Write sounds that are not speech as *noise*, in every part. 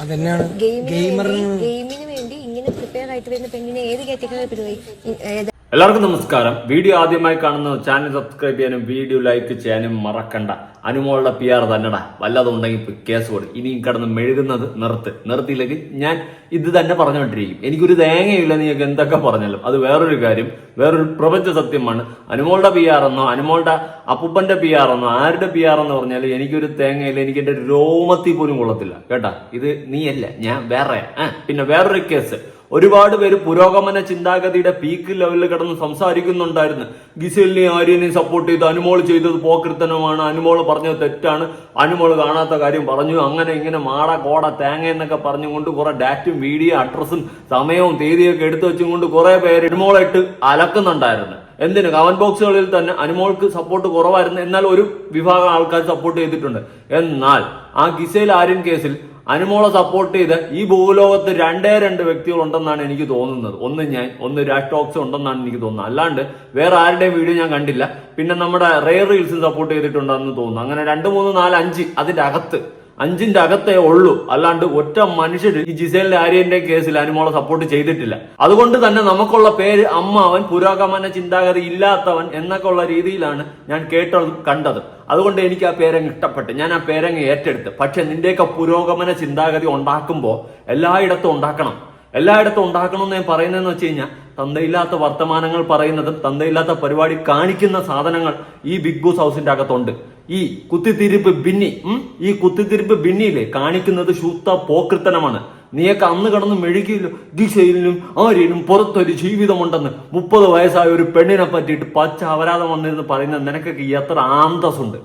അതന്നെയാണ് ഗെയിമിന് വേണ്ടി ഇങ്ങനെ പ്രിപ്പയർ ആയിട്ട് വരുന്ന പെണ്ണിനെ ഏത് കാറ്റഗറി ഏത് എല്ലാവർക്കും നമസ്കാരം. വീഡിയോ ആദ്യമായി കാണുന്ന ചാനൽ സബ്സ്ക്രൈബ് ചെയ്യാനും വീഡിയോ ലൈക്ക് ചെയ്യാനും മറക്കണ്ട. അനുമോളുടെ പി ആർ തന്നെടാ. വല്ലതുണ്ടെങ്കിൽ കേസ് കൊടു. ഇനിയും കടന്ന് മെഴുകുന്നത് നിർത്ത്. നിർത്തിയില്ലെങ്കിൽ ഞാൻ ഇത് തന്നെ പറഞ്ഞുകൊണ്ടിരിക്കും. എനിക്കൊരു തേങ്ങയില്ല നിങ്ങൾക്ക് എന്തൊക്കെ പറഞ്ഞാലും. അത് വേറൊരു കാര്യം. വേറൊരു പ്രപഞ്ച സത്യമാണ്. അനുമോളുടെ പി ആർ എന്നോ അനുമോളുടെ അപ്പൂപ്പന്റെ പി ആർ എന്നോ ആരുടെ പി ആർ എന്ന് പറഞ്ഞാൽ എനിക്കൊരു തേങ്ങയില്ല. എനിക്ക് എന്റെ രോമത്തിൽ പോലും കൊള്ളത്തില്ല. കേട്ടാ? ഇത് നീയല്ല. ഞാൻ വേറെ പിന്നെ വേറൊരു കേസ് ഒരുപാട് പേര് പുരോഗമന ചിന്താഗതിയുടെ പീക്ക് ലെവലിൽ കിടന്ന് സംസാരിക്കുന്നുണ്ടായിരുന്നു. ഗിസലിനെയും ആര്യനെയും സപ്പോർട്ട് ചെയ്ത് അനുമോൾ ചെയ്തത് പോക്കൃത്തനമാണ് അനുമോൾ പറഞ്ഞത് തെറ്റാണ്. അനുമോൾ കാണാത്ത കാര്യം പറഞ്ഞു. അങ്ങനെ ഇങ്ങനെ മാട കോട തേങ്ങ എന്നൊക്കെ പറഞ്ഞുകൊണ്ട് കുറെ ഡാറ്റും വീഡിയോ അഡ്രസ്സും സമയവും തീയതിയൊക്കെ എടുത്തു വെച്ചുകൊണ്ട് കുറെ പേര് അനുമോളായിട്ട് അലക്കുന്നുണ്ടായിരുന്നു. എന്തിന്? കമന്റ് ബോക്സുകളിൽ തന്നെ അനുമോൾക്ക് സപ്പോർട്ട് കുറവായിരുന്നു. എന്നാൽ ഒരു വിഭാഗം ആൾക്കാർ സപ്പോർട്ട് ചെയ്തിട്ടുണ്ട്. എന്നാൽ ആ ഗിസേൽ ആര്യൻ കേസിൽ അനുമോളെ സപ്പോർട്ട് ചെയ്ത് ഈ ഭൂലോകത്ത് രണ്ടേ രണ്ട് വ്യക്തികൾ ഉണ്ടെന്നാണ് എനിക്ക് തോന്നുന്നത്. ഒന്ന് ഞാൻ ഒന്ന് രാജ് ടോക്സ് ഉണ്ടെന്നാണ് എനിക്ക് തോന്നുന്നത്. അല്ലാണ്ട് വേറെ ആരുടെയും വീഡിയോ ഞാൻ കണ്ടില്ല. പിന്നെ നമ്മുടെ റെയർ റീൽസ് സപ്പോർട്ട് ചെയ്തിട്ടുണ്ടെന്ന് തോന്നുന്നു. അങ്ങനെ രണ്ട് മൂന്ന് നാല് അഞ്ച് അതിന്റെ അകത്ത് അഞ്ചിന്റെ അകത്തേ ഉള്ളൂ. അല്ലാണ്ട് ഒറ്റ മനുഷ്യർ ഈ ജിസേലിന്റെ ആര്യന്റെ കേസിൽ അനുമോളെ സപ്പോർട്ട് ചെയ്തിട്ടില്ല. അതുകൊണ്ട് തന്നെ നമുക്കുള്ള പേര് അമ്മ അവൻ പുരോഗമന ചിന്താഗതി ഇല്ലാത്തവൻ എന്നൊക്കെ ഉള്ള രീതിയിലാണ് ഞാൻ കേട്ടത് കണ്ടത്. അതുകൊണ്ട് എനിക്ക് ആ പേരങ്ങ് ഇഷ്ടപ്പെട്ട്. ഞാൻ ആ പേരങ്ങ് ഏറ്റെടുത്ത്. പക്ഷെ നിന്റെയൊക്കെ പുരോഗമന ചിന്താഗതി ഉണ്ടാക്കുമ്പോൾ എല്ലായിടത്തും ഉണ്ടാക്കണം. എല്ലായിടത്തും ഉണ്ടാക്കണം എന്ന് ഞാൻ പറയുന്നതെന്ന് വെച്ച് കഴിഞ്ഞാൽ തന്തയില്ലാത്ത വർത്തമാനങ്ങൾ പറയുന്നതും തന്തയില്ലാത്ത പരിപാടി കാണിക്കുന്ന സാധനങ്ങൾ ഈ ബിഗ് ബോസ് ഹൗസിന്റെ അകത്തുണ്ട്. ഈ കുത്തിത്തിരിപ്പ് ബിന്നി ഈ കുത്തിത്തിരിപ്പ് ബിന്നിയിലെ കാണിക്കുന്നത് ശുദ്ധ പോക്കൃത്തനമാണ് നീയൊക്കെ അന്ന് കടന്ന് മെഴുകിയില്ലോ ദിശയിലും ആരേലും പുറത്തൊരു ജീവിതമുണ്ടെന്ന് മുപ്പത് വയസ്സായ ഒരു പെണ്ണിനെ പറ്റിയിട്ട് പച്ച അപരാധം വന്നിരുന്ന് പറയുന്ന നിനക്കൊക്കെ എത്ര ആന്തസ്സുണ്ട്?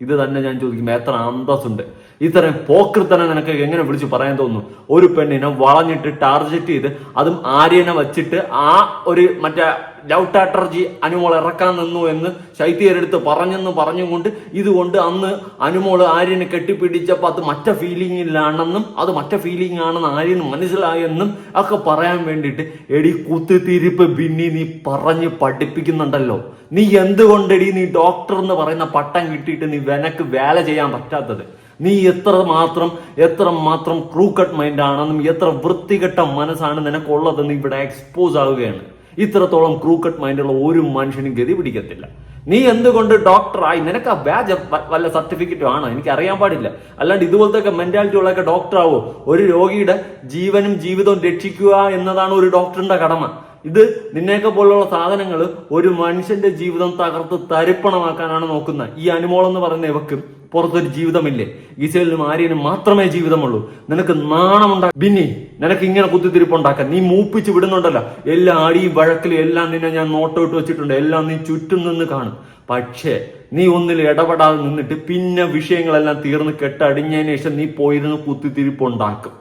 ഇത് തന്നെ ഞാൻ ചോദിക്കുമ്പോൾ എത്ര അന്തസ്സുണ്ട് ഇത്രയും പോക്കൃത്തനെ നിനക്ക് എങ്ങനെ വിളിച്ച് പറയാൻ തോന്നുന്നു? ഒരു പെണ്ണിനെ വളഞ്ഞിട്ട് ടാർഗറ്റ് ചെയ്ത് അതും ആര്യനെ വച്ചിട്ട് ആ ഒരു മറ്റേ ലവ് അനുമോൾ ഇറക്കാൻ നിന്നു എന്ന് ശൈത്യരെടുത്ത് പറഞ്ഞെന്ന് പറഞ്ഞുകൊണ്ട് ഇതുകൊണ്ട് അന്ന് അനുമോൾ ആര്യനെ കെട്ടിപ്പിടിച്ചപ്പോൾ അത് മറ്റ ഫീലിങ്ങിലാണെന്നും അത് മറ്റ ഫീലിംഗ് ആണെന്ന് ആര്യന് മനസ്സിലായെന്നും ഒക്കെ പറയാൻ വേണ്ടിയിട്ട് എടി കുത്തിത്തിരിപ്പ് ബിന്നി നീ പറഞ്ഞ് പഠിപ്പിക്കുന്നുണ്ടല്ലോ. നീ എന്തുകൊണ്ടെടി നീ ഡോക്ടർ എന്ന് പറയുന്ന പട്ടം കിട്ടിയിട്ട് നീ വെനക്ക് വേല ചെയ്യാൻ പറ്റാത്തത്? നീ എത്ര മാത്രം എത്ര മാത്രം ക്രൂക്കട്ട് മൈൻഡ് ആണെന്നും എത്ര വൃത്തികെട്ട മനസ്സാണ് നിനക്കുള്ളതെന്ന് ഇവിടെ എക്സ്പോസ് ആവുകയാണ്. ഇത്രത്തോളം ക്രൂക്കട്ട് മൈൻഡുള്ള ഒരു മനുഷ്യനും ഗതി പിടിക്കത്തില്ല. നീ എന്തുകൊണ്ട് ഡോക്ടറായി നിനക്ക് ആ ബാജ് വല്ല സർട്ടിഫിക്കറ്റും ആണോ എനിക്ക് അറിയാൻ പാടില്ല. അല്ലാണ്ട് ഇതുപോലത്തെ മെന്റാലിറ്റി ഉള്ളൊക്കെ ഡോക്ടറാവോ ഒരു രോഗിയുടെ ജീവനും ജീവിതവും രക്ഷിക്കുക എന്നതാണ് ഒരു ഡോക്ടറിന്റെ കടമ. ഇത് നിന്നെയൊക്കെ പോലുള്ള സാധനങ്ങൾ ഒരു മനുഷ്യന്റെ ജീവിതം തകർത്ത് തരിപ്പണമാക്കാനാണ് നോക്കുന്നത്. ഈ അനുമോൾ എന്ന് പറയുന്ന ഇവക്ക് പുറത്തൊരു ജീവിതമില്ലേ? ഈസയിലും ആര്യനും മാത്രമേ ജീവിതമുള്ളൂ. നിനക്ക് നാണമുണ്ടാ ബിന്നി നിനക്ക് ഇങ്ങനെ കുത്തിത്തിരിപ്പുണ്ടാക്കാൻ. നീ മൂപ്പിച്ച് വിടുന്നുണ്ടല്ലോ. എല്ലാ അടിയും വഴക്കിലും എല്ലാം നിന്നെ ഞാൻ നോട്ടോട്ട് വെച്ചിട്ടുണ്ട്. എല്ലാം നീ ചുറ്റും നിന്ന് കാണും. പക്ഷേ നീ ഒന്നിൽ ഇടപെടാതെ നിന്നിട്ട് പിന്നെ വിഷയങ്ങളെല്ലാം തീർന്ന് കെട്ടടിഞ്ഞതിന് ശേഷം നീ പോയിരുന്ന് കുത്തിത്തിരിപ്പുണ്ടാക്കും.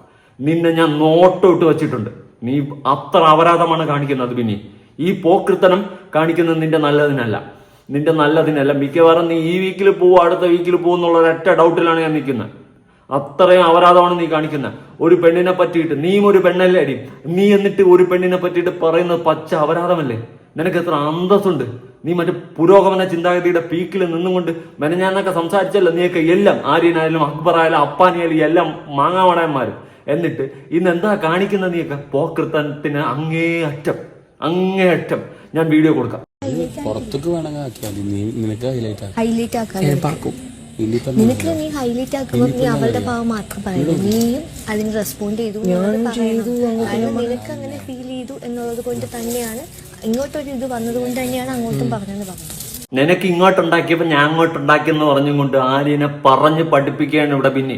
നിന്നെ ഞാൻ നോട്ടോട്ട് വെച്ചിട്ടുണ്ട്. നീ അത്ര അപരാധമാണ് കാണിക്കുന്നത് പിന്നെ ഈ പോക്കൃത്തനം കാണിക്കുന്നത് നിന്റെ നല്ലതിനല്ല. നിന്റെ നല്ലതിനല്ല. മിക്കവാറും നീ ഈ വീക്കിൽ പോവും അടുത്ത വീക്കിൽ പോകും എന്നുള്ള ഒരൊറ്റ ഡൗട്ടിലാണ് ഞാൻ നിൽക്കുന്നത്. അത്രയും അപരാധമാണ് നീ കാണിക്കുന്നത്. ഒരു പെണ്ണിനെ പറ്റിയിട്ട് നീയും ഒരു പെണ്ണല്ലേ അടി? നീ എന്നിട്ട് ഒരു പെണ്ണിനെ പറ്റിയിട്ട് പറയുന്നത് പച്ച അപരാധമല്ലേ? നിനക്ക് എത്ര അന്തസ്സുണ്ട്? നീ മറ്റേ പുരോഗമന ചിന്താഗതിയുടെ പീക്കിൽ നിന്നുകൊണ്ട് മെനഞ്ഞാന്നൊക്കെ സംസാരിച്ചല്ലോ നീയൊക്കെ? എല്ലാം ആര്യനായാലും അക്ബറായാലും അപ്പാനിയായാലും എല്ലാം മാങ്ങാവടയന്മാരും. എന്നിട്ട് ഇന്ന് എന്താ നീ നീയൊക്കെ? പോക്കൃത്തത്തിന് അങ്ങേ അറ്റം അങ്ങേ അറ്റം. ഞാൻ വീഡിയോ കൊടുക്കാം. പുറത്തേക്ക് വേണമെങ്കിൽ ആക്കിയാൽ നീ നിനക്ക് ഹൈലൈറ്റ് ആക്കാം. ഹൈലൈറ്റ് ആക്കാം. നിനക്ക് നീ ഹൈലൈറ്റ് ആക്കുമ്പോൾ നീ അവളുടെ ഭാവം മാത്രം പറയുന്നു നീയും അതിന് റെസ്പോണ്ട് ചെയ്തു നിനക്ക് അങ്ങനെ ഫീൽ ചെയ്തു എന്നുള്ളത് കൊണ്ട് തന്നെയാണ് ഇങ്ങോട്ടൊരു ഇത് വന്നത് കൊണ്ട് തന്നെയാണ് അങ്ങോട്ടും പറഞ്ഞെന്ന് പറഞ്ഞത് നിനക്ക് ഇങ്ങോട്ടുണ്ടാക്കിയപ്പോ ഞാൻ അങ്ങോട്ടുണ്ടാക്കിയെന്ന് പറഞ്ഞും കൊണ്ട് ആര്യനെ പറഞ്ഞ് പഠിപ്പിക്കുകയാണ് ഇവിടെ പിന്നെ.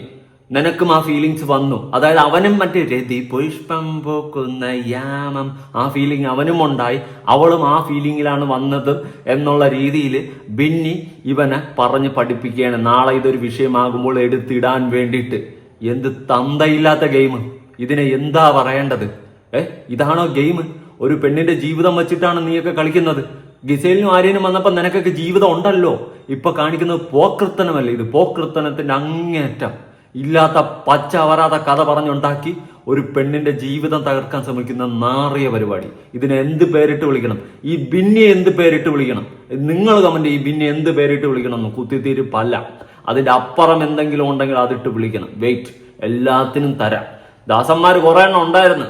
നിനക്കും ആ ഫീലിങ്സ് വന്നു. അതായത് അവനും മറ്റേ രതി പുഷ്പം പൂക്കുന്ന യാമം ആ ഫീലിംഗ് അവനും ഉണ്ടായി. അവളും ആ ഫീലിങ്ങിലാണ് വന്നത് എന്നുള്ള രീതിയിൽ ബിന്നി ഇവനെ പറഞ്ഞ് പഠിപ്പിക്കുകയാണ്. നാളെ ഇതൊരു വിഷയമാകുമ്പോൾ എടുത്തിടാൻ വേണ്ടിയിട്ട്. എന്ത് തന്തയില്ലാത്ത ഗെയിം ഇതിനെ എന്താ പറയേണ്ടത്? ഏ? ഇതാണോ ഗെയിം ഒരു പെണ്ണിന്റെ ജീവിതം വെച്ചിട്ടാണ് നീയൊക്കെ കളിക്കുന്നത്. ഗിസേലിനും ആര്യനും വന്നപ്പോ നിനക്കൊക്കെ ജീവിതം ഉണ്ടല്ലോ. ഇപ്പൊ കാണിക്കുന്നത് പോക്കൃത്തനമല്ലേ ഇത്? പോക്കൃത്തനത്തിന്റെ അങ്ങേറ്റം ഇല്ലാത്ത പച്ച വരാത്ത കഥ പറഞ്ഞുണ്ടാക്കി ഒരു പെണ്ണിന്റെ ജീവിതം തകർക്കാൻ ശ്രമിക്കുന്ന നാറിയ പരിപാടി. ഇതിനെ എന്ത് പേരിട്ട് വിളിക്കണം? ഈ ബിന്നെ എന്ത് പേരിട്ട് വിളിക്കണം? നിങ്ങൾ കമന്റ് ഈ ബിന്നെ എന്ത് പേരിട്ട് വിളിക്കണം എന്ന് കുത്തിത്തീരുപ്പല്ല. അതിന്റെ അപ്പുറം എന്തെങ്കിലും ഉണ്ടെങ്കിൽ അതിട്ട് വിളിക്കണം. വെയിറ്റ് എല്ലാത്തിനും തരാം. ദാസന്മാർ കുറെ എണ്ണം ഉണ്ടായിരുന്നു.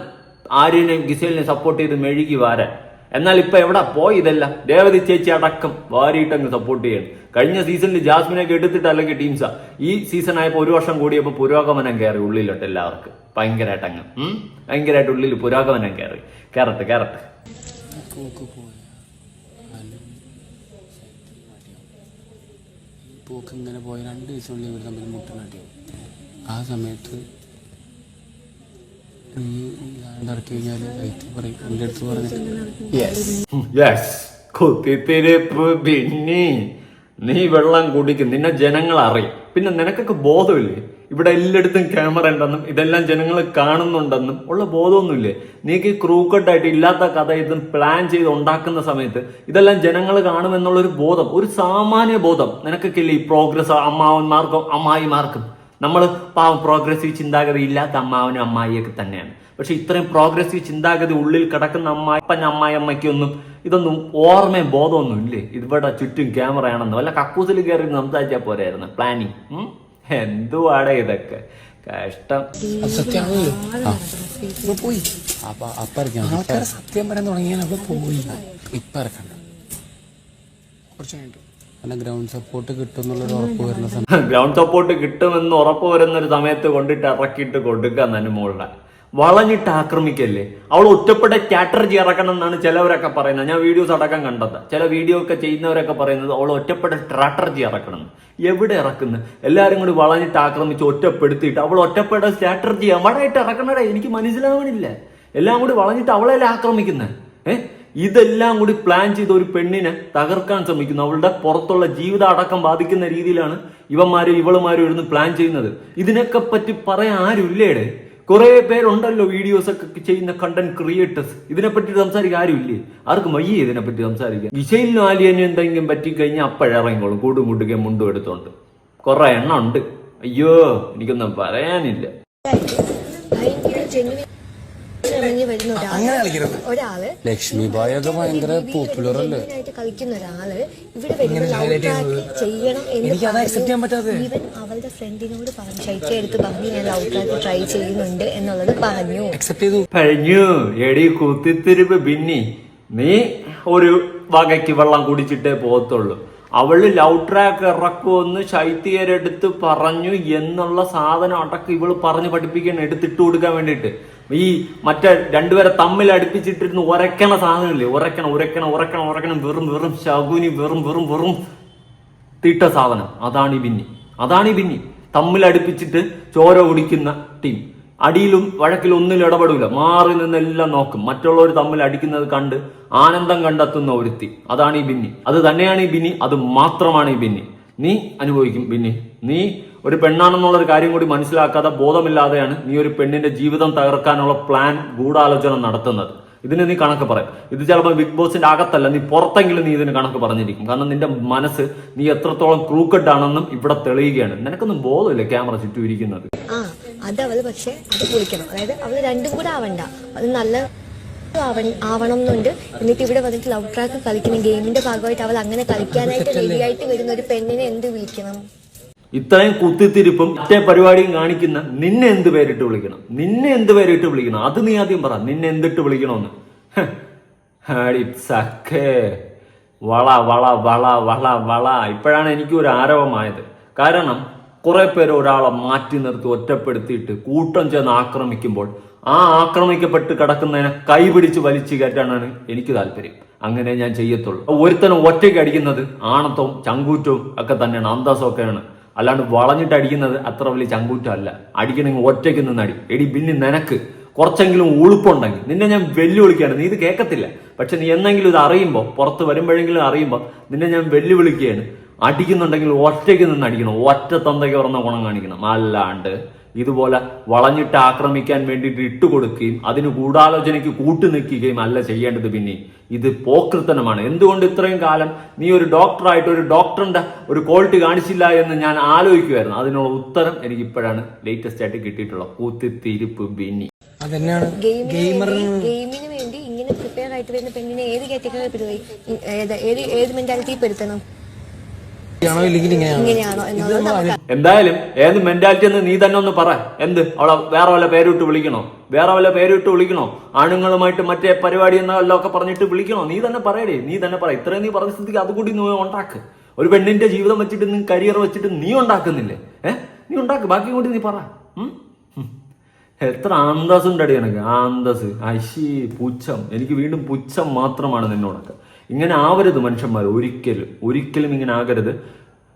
ആര്യനെയും ഗിസേലിനെയും സപ്പോർട്ട് ചെയ്ത് മെഴുകി വാരാൻ. എന്നാൽ ഇപ്പൊ എവിടെ? പോയി ഇതെല്ലാം. രേവതി ചേച്ചി അടക്കം വാരിയിട്ടങ്ങ് സപ്പോർട്ട് ചെയ്യണം. കഴിഞ്ഞ സീസണിൽ ജാസ്മിനൊക്കെ എടുത്തിട്ട് അല്ലെങ്കിൽ ടീംസാ ഈ സീസൺ ആയപ്പോൾ ഒരു വർഷം കൂടിയപ്പോൾ പുരോഗമനം കയറി ഉള്ളിലോട്ട് എല്ലാവർക്കും. ഭയങ്കരമായിട്ട് അങ്ങ്? ഭയങ്കരമായിട്ട് ഉള്ളിൽ പുരോഗമനം കയറി. കയറട്ടെ കയറട്ടെ. പോക്ക് ഇങ്ങനെ പോയ. രണ്ട് ദിവസമുള്ളിൽ ഇവർ തമ്മിൽ മുട്ടനാട്ടിയോ ആ സമയത്ത് എന്റെ അടുത്ത് പറഞ്ഞിട്ട് പിന്നെ നീ വെള്ളം കുടിക്കും. നിന്നെ ജനങ്ങൾ അറിയും പിന്നെ നിനക്കൊക്കെ ബോധമില്ലേ? ഇവിടെ എല്ലായിടത്തും ക്യാമറ ഉണ്ടെന്നും ഇതെല്ലാം ജനങ്ങൾ കാണുന്നുണ്ടെന്നും ഉള്ള ബോധമൊന്നുമില്ലേ? നീക്ക് ക്രൂക്കട്ടായിട്ട് ഇല്ലാത്ത കഥ ഇത് പ്ലാൻ ചെയ്ത് ഉണ്ടാക്കുന്ന സമയത്ത് ഇതെല്ലാം ജനങ്ങൾ കാണുമെന്നുള്ള ഒരു ബോധം ഒരു സാമാന്യ ബോധം നിനക്കൊക്കെ ഇല്ലേ ഈ പ്രോഗ്രസ് അമ്മാവന്മാർക്കും അമ്മായിമാർക്കും? നമ്മൾ പാവം പ്രോഗ്രസീവ് ചിന്താഗതി ഇല്ലാത്ത അമ്മാവനും അമ്മായിയൊക്കെ തന്നെയാണ്. പക്ഷെ ഇത്രയും പ്രോഗ്രസീവ് ചിന്താഗതി ഉള്ളിൽ കിടക്കുന്ന അമ്മായിപ്പൻ അമ്മായിയമ്മയ്ക്കൊന്നും ഇതൊന്നും ഓർമ്മയും ബോധമൊന്നും ഇല്ലേ? ഇവിടെ ചുറ്റും ക്യാമറയാണെന്ന് വല്ല കക്കൂസിൽ കയറി സംസാരിച്ചാൽ പോരായിരുന്നു. പ്ലാനിങ് എന്തുവാടെ ഇതൊക്കെ? കഷ്ടം. പോയി. സത്യം പറയാൻ തുടങ്ങിയാൽ അവിടെ പോയി. ഇപ്പൊ ഇറക്കണ്ട. കുറച്ച് കഴിഞ്ഞിട്ട്. ഗ്രൗണ്ട് സപ്പോർട്ട് കിട്ടും ഉറപ്പ് വരുന്ന ഗ്രൗണ്ട് സപ്പോർട്ട് *laughs* കിട്ടുമെന്ന് ഉറപ്പ് വരുന്ന ഒരു സമയത്ത് കൊണ്ടിട്ട് ഇറക്കിയിട്ട് കൊടുക്കുക നനുമോളുടെ വളഞ്ഞിട്ട് ആക്രമിക്കല്ലേ? അവൾ ഒറ്റപ്പെട്ട സ്ട്രാറ്റജി ഇറക്കണം എന്നാണ് ചിലവരൊക്കെ പറയുന്നത്. ഞാൻ വീഡിയോസ് അടക്കം കണ്ടത്. ചില വീഡിയോ ഒക്കെ ചെയ്യുന്നവരൊക്കെ പറയുന്നത് അവൾ ഒറ്റപ്പെട്ട സ്ട്രാറ്റജി ഇറക്കണം. എവിടെ ഇറക്കുന്ന? എല്ലാരും കൂടി വളഞ്ഞിട്ട് ആക്രമിച്ച് ഒറ്റപ്പെടുത്തിയിട്ട് അവൾ ഒറ്റപ്പെട്ട സ്ട്രാറ്റജി എവിടെയായിട്ട് ഇറക്കണടേ എനിക്ക് മനസ്സിലാവണില്ല. എല്ലാം കൂടി വളഞ്ഞിട്ട് അവളെല്ലാം ആക്രമിക്കുന്നത് ഏഹ് ഇതെല്ലാം കൂടി പ്ലാൻ ചെയ്ത ഒരു പെണ്ണിനെ തകർക്കാൻ ശ്രമിക്കുന്നു. അവളുടെ പുറത്തുള്ള ജീവിതം അടക്കം ബാധിക്കുന്ന രീതിയിലാണ് ഇവന്മാരും ഇവളുമാരും ഇരുന്ന് പ്ലാൻ ചെയ്യുന്നത്. ഇതിനൊക്കെ പറ്റി പറയാൻ ആരുമില്ലേടെ? കുറെ പേരുണ്ടല്ലോ വീഡിയോസ് ഒക്കെ ചെയ്യുന്ന കണ്ടന്റ് ക്രിയേറ്റേഴ്സ് ഇതിനെപ്പറ്റി സംസാരിക്കാൻ ആരുമില്ലേ? ആർക്കും വയ്യേ ഇതിനെപ്പറ്റി സംസാരിക്കാൻ. വിഷയിലും ആലിയനും എന്തെങ്കിലും പറ്റിക്കഴിഞ്ഞാൽ അപ്പോഴിറങ്ങിക്കോളും. കൂടും കൂട്ടുകയും മുണ്ടും എടുത്തോണ്ട്. കുറെ എണ്ണ ഉണ്ട്. അയ്യോ എനിക്കൊന്നും പറയാനില്ല ഭയങ്കര ജെന്യുവൻ ഇറങ്ങി വരുന്ന അങ്ങനെ ഒരാൾ. കളിക്കരുത്. ഒരാൾ ലക്ഷ്മി ബായ് ഒക്കെ ഭയങ്കര പോപ്പുലർ അല്ലേ? കളിക്കുന്ന ഒരാൾ ഇവിടെ വരുന്ന ലവ് ട്രാക്ക് ചെയ്യണം ഈവൻ അവളുടെ ഫ്രണ്ടിനോട് പറഞ്ഞു ശൈത്യ എടുത്ത് പറഞ്ഞു ഞാൻ ലവ് ട്രാക്ക് ട്രൈ ചെയ്യുന്നുണ്ട് എന്നുള്ളത് പറഞ്ഞു. കഴിഞ്ഞു. എടി കുത്തിത്തിരിപ്പ് ബിന്നി നീ ഒരു വകയ്ക്ക് വെള്ളം കുടിച്ചിട്ടേ പോകത്തുള്ളൂ. അവൾ ലവ് ട്രാക്ക് ഇറക്കുമെന്ന് ശൈത്യരെടുത്ത് പറഞ്ഞു എന്നുള്ള സാധനം അടക്കം ഇവൾ പറഞ്ഞു പഠിപ്പിക്കാൻ എടുത്തിട്ട് കൊടുക്കാൻ വേണ്ടിയിട്ട്. ഈ മറ്റേ രണ്ടുപേരെ തമ്മിൽ അടുപ്പിച്ചിട്ടിരുന്ന് ഉറക്കണ സാധനമില്ലേ? ഉരക്കണം ഉരക്കണം ഉരക്കണം ഉരക്കണം വെറും വെറും ശകുനി വെറും വെറും വെറും തീട്ട സാധനം. അതാണ് ഈ ബിന്നി. അതാണ് ഈ ബിന്നി. തമ്മിൽ അടുപ്പിച്ചിട്ട് ചോര കുടിക്കുന്ന ടീം. അടിയിലും വഴക്കിലും ഒന്നിലും ഇടപെടില്ല മാറി നിന്നെല്ലാം നോക്കും. മറ്റുള്ളവർ തമ്മിൽ അടിക്കുന്നത് കണ്ട് ആനന്ദം കണ്ടെത്തുന്ന ഒരുത്തി. അതാണ് ഈ ബിന്നി. അത് തന്നെയാണ് ഈ ബിന്നി. അത് മാത്രമാണ് ഈ ബിന്നി. നീ അനുഭവിക്കും ബിന്നി. നീ ഒരു പെണ്ണാണെന്നുള്ള ഒരു കാര്യം കൂടി മനസ്സിലാക്കാതെ ബോധമില്ലാതെയാണ് നീ ഒരു പെണ്ണിന്റെ ജീവിതം തകർക്കാനുള്ള പ്ലാൻ ഗൂഢാലോചന നടത്തുന്നത്. ഇതിന് നീ കണക്ക് പറയും. ഇത് ചിലപ്പോൾ ബിഗ് ബോസിന്റെ അകത്തല്ല നീ പുറത്തെങ്കിലും നീ ഇതിന് കണക്ക് പറഞ്ഞിരിക്കും. കാരണം നിന്റെ മനസ്സ് നീ എത്രത്തോളം ക്രൂക്കഡ് ആണെന്നും ഇവിടെ തെളിയുകയാണ്. നിനക്കൊന്നും ബോധമില്ല ക്യാമറ ചുറ്റും ഇരിക്കുന്നത് അത് അതായത് അത് നല്ല ആവണം എന്നുണ്ട് എന്നിട്ട് ഇവിടെ വന്നിട്ട് ലവ് ട്രാക്ക് കളിക്കുന്ന ഗെയിമിന്റെ ഭാഗമായിട്ട് അവൾ അങ്ങനെ കളിക്കാനായിട്ട് റെഡിയായിട്ട് വരുന്ന ഒരു പെണ്ണിനെ എന്ത് വിളിക്കണം? ഇത്രയും കുത്തിത്തിരിപ്പും മറ്റേ പരിപാടിയും കാണിക്കുന്ന നിന്നെ എന്ത് പേരിട്ട് വിളിക്കണം? നിന്നെ എന്ത് പേരിട്ട് വിളിക്കണം? അത് നീ ആദ്യം പറ. നിന്നെ എന്തിട്ട് വിളിക്കണമെന്ന്? വള വള വള വള വള. ഇപ്പോഴാണ് എനിക്ക് ഒരു ആരവമായത്. കാരണം കുറെ പേര് ഒരാളെ മാറ്റി നിർത്തി ഒറ്റപ്പെടുത്തിയിട്ട് കൂട്ടം ചെന്ന് ആക്രമിക്കുമ്പോൾ ആ ആക്രമിക്കപ്പെട്ട് കിടക്കുന്നതിനെ കൈപിടിച്ച് വലിച്ചു കയറ്റാനാണ് എനിക്ക് താല്പര്യം. അങ്ങനെ ഞാൻ ചെയ്യത്തുള്ളൂ. ഒരുത്തനും ഒറ്റയ്ക്ക് അടിക്കുന്നത് ആണത്തവും ചങ്കൂറ്റവും ഒക്കെ തന്നെയാണ് അന്തസ്സൊക്കെയാണ്. അല്ലാണ്ട് വളഞ്ഞിട്ട് അടിക്കുന്നത് അത്ര വലിയ ചങ്കൂറ്റമല്ല. അടിക്കണമെങ്കിൽ ഒറ്റയ്ക്ക് നിന്ന് അടി എടി പിന്നെ നിനക്ക് കുറച്ചെങ്കിലും ഉളുപ്പുണ്ടെങ്കിൽ. നിന്നെ ഞാൻ വെല്ലുവിളിക്കുകയാണ്. നീ ഇത് കേൾക്കത്തില്ല. പക്ഷെ നീ എന്നെങ്കിലും ഇത് അറിയുമ്പോൾ പുറത്ത് വരുമ്പോഴെങ്കിലും അറിയുമ്പോൾ നിന്നെ ഞാൻ വെല്ലുവിളിക്കുകയാണ്. അടിക്കുന്നുണ്ടെങ്കിൽ ഒറ്റയ്ക്ക് നിന്ന് അടിക്കണം. ഒറ്റ തന്തയ്ക്ക് പറഞ്ഞ ഗുണം കാണിക്കണം. അല്ലാണ്ട് ഇതുപോലെ വളഞ്ഞിട്ട് ആക്രമിക്കാൻ വേണ്ടിയിട്ട് ഇട്ടുകൊടുക്കുകയും അതിന് ഗൂഢാലോചനയ്ക്ക് കൂട്ടു നിൽക്കുകയും അല്ല ചെയ്യേണ്ടത് പിന്നെ. ഇത് പോക്കൃത്തനമാണ് എന്തുകൊണ്ട് ഇത്രയും കാലം നീ ഒരു ഡോക്ടറായിട്ട് ഒരു ഡോക്ടറിന്റെ ഒരു ക്വാളിറ്റി കാണിച്ചില്ല എന്ന് ഞാൻ ആലോചിക്കുമായിരുന്നു അതിനുള്ള ഉത്തരം എനിക്ക് ഇപ്പോഴാണ് ലേറ്റസ്റ്റ് ആയിട്ട് കിട്ടിയിട്ടുള്ളത്. കൂത്തിത്തിരിപ്പ് ബിന്നി. അതന്നെയാണ് ഗെയിമിന് വേണ്ടി ഗെയിമിന് വേണ്ടി ഇങ്ങനെ പ്രിപ്പയർ ആയിട്ട് വരുന്ന പെണ്ണിനെ ഏത് കാറ്റഗറി ഏത് ഏത് മെന്റാലിറ്റി പെടുത്തണം ആണോ ഇല്ലെങ്കിൽ ഇങ്ങനെയാണോ ഇങ്ങനെയാണോ എന്നുള്ളത് നമുക്ക് എന്തായാലും ഏത് മെന്റാലിറ്റി എന്ന് നീ തന്നെ ഒന്ന് പറ. എന്ത്? അവളെ വേറെ വല്ല പേരിട്ട് വിളിക്കണോ? വേറെ വല്ല പേരിട്ട് വിളിക്കണോ? ആണുങ്ങളുമായിട്ട് മറ്റേ പരിപാടി എന്നൊക്കെ ഒക്കെ പറഞ്ഞിട്ട് വിളിക്കണോ? നീ തന്നെ പറയടേ. നീ തന്നെ പറ. ഇത്രയും നീ പറഞ്ഞ സ്ഥിതിക്ക് അതുകൂടി നീ ഉണ്ടാക്ക്. ഒരു പെണ്ണിന്റെ ജീവിതം വെച്ചിട്ട് നീ കരിയർ വെച്ചിട്ട് നീ ഉണ്ടാക്കുന്നില്ലേ? ഏഹ് നീ ഉണ്ടാക്ക്. ബാക്കി കൂടി നീ പറ. എത്ര ആന്തസ് ഉണ്ടടി എനിക്ക് ആന്തസ് അശി പുച്ഛം. എനിക്ക് വീണ്ടും പുച്ഛം മാത്രമാണ് നിന്നോടൊക്കെ. ഇങ്ങനെ ആവരുത് മനുഷ്യന്മാർ ഒരിക്കലും ഒരിക്കലും ഇങ്ങനെ ആകരുത്.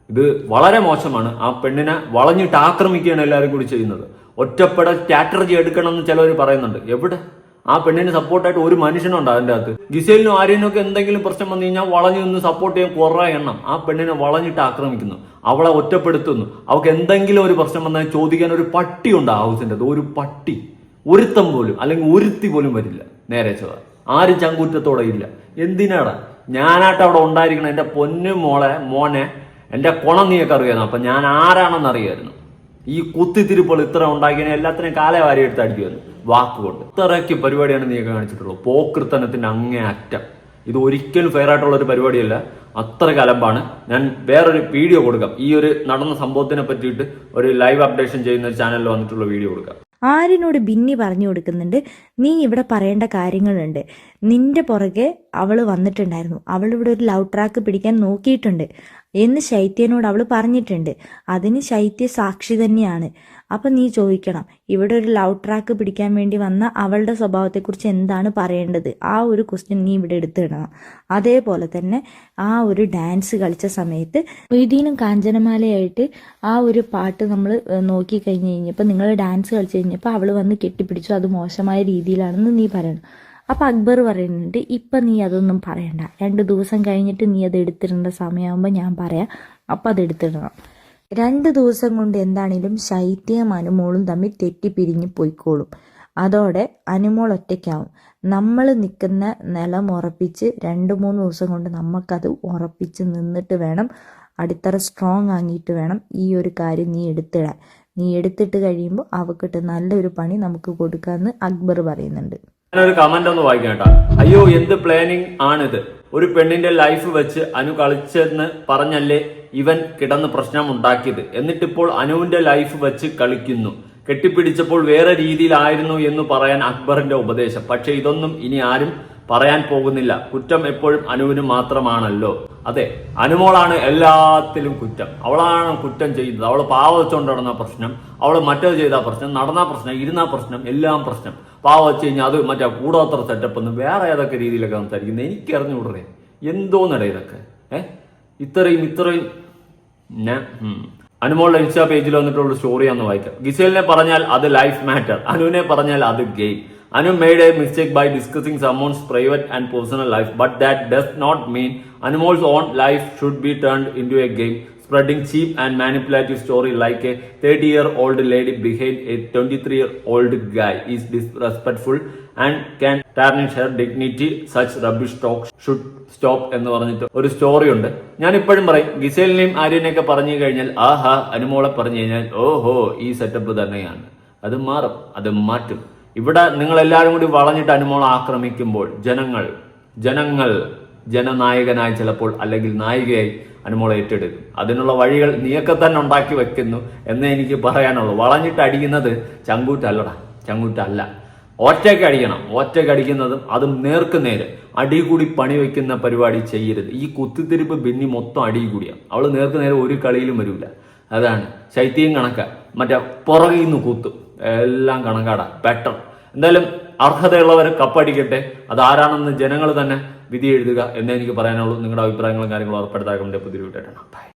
ഇത് വളരെ മോശമാണ്. ആ പെണ്ണിനെ വളഞ്ഞിട്ട് ആക്രമിക്കുകയാണ് എല്ലാവരും കൂടി ചെയ്യുന്നത്. ഒറ്റപ്പെടൽ സ്ട്രാറ്റജി എടുക്കണം എന്ന് ചിലവർ പറയുന്നുണ്ട്. എവിടെ? ആ പെണ്ണിന് സപ്പോർട്ടായിട്ട് ഒരു മനുഷ്യനുണ്ട് അതിന്റെ അകത്ത്. ഗിസേലിനും ആര്യനും ഒക്കെ എന്തെങ്കിലും പ്രശ്നം വന്നു കഴിഞ്ഞാൽ വളഞ്ഞു നിന്ന് സപ്പോർട്ട് ചെയ്യാൻ കുറേ എണ്ണം ആ പെണ്ണിനെ വളഞ്ഞിട്ട് ആക്രമിക്കുന്നു. അവളെ ഒറ്റപ്പെടുത്തുന്നു. അവൾക്ക് എന്തെങ്കിലും ഒരു പ്രശ്നം വന്നാൽ ചോദിക്കാൻ ഒരു പട്ടി ഉണ്ട് ആ ഹൗസിന്റെ അത് ഒരു പട്ടി. ഒരുത്തം പോലും അല്ലെങ്കിൽ ഒരുത്തി പോലും വരില്ല. നേരെ ചൊവ്വ. ആരും ചങ്കൂറ്റത്തോടെ ഇല്ല. എന്തിനാടാ? ഞാനായിട്ട് അവിടെ ഉണ്ടായിരിക്കണം. എന്റെ പൊന്നു മോളെ മോനെ എന്റെ കുണം നീയൊക്കെ അറിയായിരുന്നു അപ്പം ഞാൻ ആരാണെന്ന് അറിയായിരുന്നു. ഈ കുത്തിത്തിരിപ്പുകൾ ഇത്ര ഉണ്ടാക്കിയ എല്ലാത്തിനും കാലേ വാരി എടുത്ത് അടിക്കുമായിരുന്നു വാക്കുകൊണ്ട്. ഇത്രയ്ക്ക് പരിപാടിയാണ് നീയൊക്കെ കാണിച്ചിട്ടുള്ളത്. പോക്കൃത്തനത്തിന്റെ അങ്ങേ അറ്റം ഇത് ഒരിക്കലും ഫെയർ ആയിട്ടുള്ള ഒരു പരിപാടിയല്ല. അത്ര കലമ്പാണ് ഞാൻ വേറൊരു വീഡിയോ കൊടുക്കാം. ഈ ഒരു നടന്ന സംഭവത്തിനെ പറ്റിയിട്ട് ഒരു ലൈവ് അപ്ഡേഷൻ ചെയ്യുന്ന ഒരു ചാനലിൽ വന്നിട്ടുള്ള വീഡിയോ കൊടുക്കാം. ആര്യനോട് ബിന്നി പറഞ്ഞു കൊടുക്കുന്നുണ്ട്? നീ ഇവിടെ പറയേണ്ട കാര്യങ്ങളുണ്ട്. നിന്റെ പുറകെ അവൾ വന്നിട്ടുണ്ടായിരുന്നു. അവൾ ഇവിടെ ഒരു ലവ് ട്രാക്ക് പിടിക്കാൻ നോക്കിയിട്ടുണ്ട്. എന്ന് ശൈത്യനോട് അവൾ പറഞ്ഞിട്ടുണ്ട്. അതിന് ശൈത്യ സാക്ഷി തന്നെയാണ്. അപ്പം നീ ചോദിക്കണം ഇവിടെ ഒരു ലവ് ട്രാക്ക് പിടിക്കാൻ വേണ്ടി വന്ന അവളുടെ സ്വഭാവത്തെക്കുറിച്ച് എന്താണ് പറയേണ്ടത്? ആ ഒരു ക്വസ്റ്റ്യൻ നീ ഇവിടെ എടുത്തിടണം. അതേപോലെ തന്നെ ആ ഒരു ഡാൻസ് കളിച്ച സമയത്ത് വീതിയിലും കാഞ്ചനമാലയായിട്ട് ആ ഒരു പാട്ട് നമ്മൾ നോക്കി കഴിഞ്ഞ് കഴിഞ്ഞപ്പോൾ നിങ്ങൾ ഡാൻസ് കളിച്ച് കഴിഞ്ഞപ്പോൾ അവൾ വന്ന് കെട്ടിപ്പിടിച്ചു. അത് മോശമായ രീതിയിലാണെന്ന് നീ പറയണം. അപ്പം അക്ബർ പറയുന്നുണ്ട് ഇപ്പം നീ അതൊന്നും പറയണ്ട. രണ്ട് ദിവസം കഴിഞ്ഞിട്ട് നീ അത് എടുത്തിടേണ്ട സമയമാകുമ്പോൾ ഞാൻ പറയാം. അപ്പം അത് എടുത്തിടണം. രണ്ട് ദിവസം കൊണ്ട് എന്താണേലും ശൈത്യവും അനുമോളും തമ്മിൽ തെറ്റിപ്പിരിഞ്ഞ് പോയിക്കോളും. അതോടെ അനുമോൾ ഒറ്റയ്ക്കാവും. നമ്മൾ നിൽക്കുന്ന നിലം ഉറപ്പിച്ച് രണ്ട് മൂന്ന് ദിവസം കൊണ്ട് നമുക്കത് ഉറപ്പിച്ച് നിന്നിട്ട് വേണം അടിത്തറ സ്ട്രോങ് ആങ്ങിയിട്ട് വേണം ഈ ഒരു കാര്യം നീ എടുത്തിടാൻ. നീ എടുത്തിട്ട് കഴിയുമ്പോൾ അവക്കിട്ട് നല്ലൊരു പണി നമുക്ക് കൊടുക്കാമെന്ന് അക്ബർ പറയുന്നുണ്ട്. ഞാനൊരു കമന്റ് ഒന്ന് വായിക്കാം കേട്ടോ. അയ്യോ എന്ത് പ്ലാനിങ് ആണിത്? ഒരു പെണ്ണിന്റെ ലൈഫ് വെച്ച് അനു കളിച്ചെന്ന് പറഞ്ഞല്ലേ ഇവൻ കിടന്ന് പ്രശ്നം ഉണ്ടാക്കിയത് എന്നിട്ടിപ്പോൾ അനുവിന്റെ ലൈഫ് വെച്ച് കളിക്കുന്നു. കെട്ടിപ്പിടിച്ചപ്പോൾ വേറെ രീതിയിലായിരുന്നു എന്ന് പറയാൻ അക്ബറിന്റെ ഉപദേശം. പക്ഷെ ഇതൊന്നും ഇനി ആരും പറയാൻ പോകുന്നില്ല. കുറ്റം എപ്പോഴും അനുവിന് മാത്രമാണല്ലോ. അതെ അനുമോളാണ് എല്ലാത്തിലും കുറ്റം. അവളാണ് കുറ്റം ചെയ്യുന്നത്. അവൾ പാവ വെച്ചുകൊണ്ട് നടന്ന പ്രശ്നം. അവൾ മറ്റേത് ചെയ്ത പ്രശ്നം. നടന്ന പ്രശ്നം. ഇരുന്ന പ്രശ്നം. എല്ലാം പ്രശ്നം. പാവ വെച്ച് കഴിഞ്ഞാൽ അത് മറ്റേ കൂടാത്ര സെറ്റപ്പ് എന്ന് വേറെ ഏതൊക്കെ രീതിയിലൊക്കെ സംസാരിക്കുന്നത്? എനിക്ക് അറിഞ്ഞുകൂടേ എന്തോന്നടേ ഇതൊക്കെ? ഏഹ് ഇത്രയും ഇത്രയും. ഞാൻ. അനുമോളുടെ ഇൻസ്റ്റാ പേജിൽ വന്നിട്ടുള്ള സ്റ്റോറി ഒന്ന് വായിക്കാം. ഗിസേലിനെ പറഞ്ഞാൽ അത് ലൈഫ് മാറ്റർ അനുവിനെ പറഞ്ഞാൽ അത് game Anu made a mistake by discussing someone's private and personal life but that does not mean Anumol's own life should be turned into a game cheap and manipulative story like a thirty year old lady behind a twenty three year old guy is disrespectful and can tarnish her dignity such rubbish talk should stop എന്ന് പറഞ്ഞിട്ട് ഒരു story ഉണ്ട്. ഞാൻ ഇപ്പോഴും പറയും ഗിസേലിനെയും ആര്യനെയൊക്കെ പറഞ്ഞു കഴിഞ്ഞാൽ ആഹാ അനുമോളെ പറഞ്ഞു കഴിഞ്ഞാൽ ഓഹോ ഈ സെറ്റപ്പ് തന്നെയാണ്. അത് മാറും അത് മാറ്റും. ഇവിടെ നിങ്ങൾ എല്ലാവരും കൂടി വളഞ്ഞിട്ട് അനുമോളെ ആക്രമിക്കുമ്പോൾ ജനങ്ങൾ ജനങ്ങൾ ജനനായകനായി ചിലപ്പോൾ അല്ലെങ്കിൽ നായികയായി അനുമോൾ ഏറ്റെടുക്കും. അതിനുള്ള വഴികൾ നീയൊക്കെ തന്നെ ഉണ്ടാക്കി വെക്കുന്നു എന്നേ എനിക്ക് പറയാനുള്ളൂ. വളഞ്ഞിട്ട് അടിക്കുന്നത് ചങ്കൂറ്റല്ലടാ ചങ്കൂറ്റല്ല. ഒറ്റയ്ക്ക് അടിക്കണം. ഒറ്റയ്ക്ക് അടിക്കുന്നതും അതും നേർക്ക് നേര്. അടി കൂടി പണി വെക്കുന്ന പരിപാടി ചെയ്യരുത്. ഈ കുത്തിത്തിരിപ്പ് ബിന്നി മൊത്തം അടി കൂടിയാണ് അവൾ നേർക്ക് നേരെ ഒരു കളിയിലും വരില്ല അതാണ് ശൈത്യം കണക്ക. മറ്റേ പുറകിൽ നിന്ന് കുത്തും. എല്ലാം കണക്കാടാ. ബെറ്റർ എന്തായാലും അർഹതയുള്ളവർ കപ്പടിക്കട്ടെ. അത് ആരാണെന്ന് ജനങ്ങൾ തന്നെ വിധി എഴുതുക എന്നേ എനിക്ക് പറയാനുള്ളൂ. നിങ്ങളുടെ അഭിപ്രായങ്ങളും കാര്യങ്ങളും ഉറപ്പെടുത്താൻ പുതിയ വീട്ടാണ് ബൈ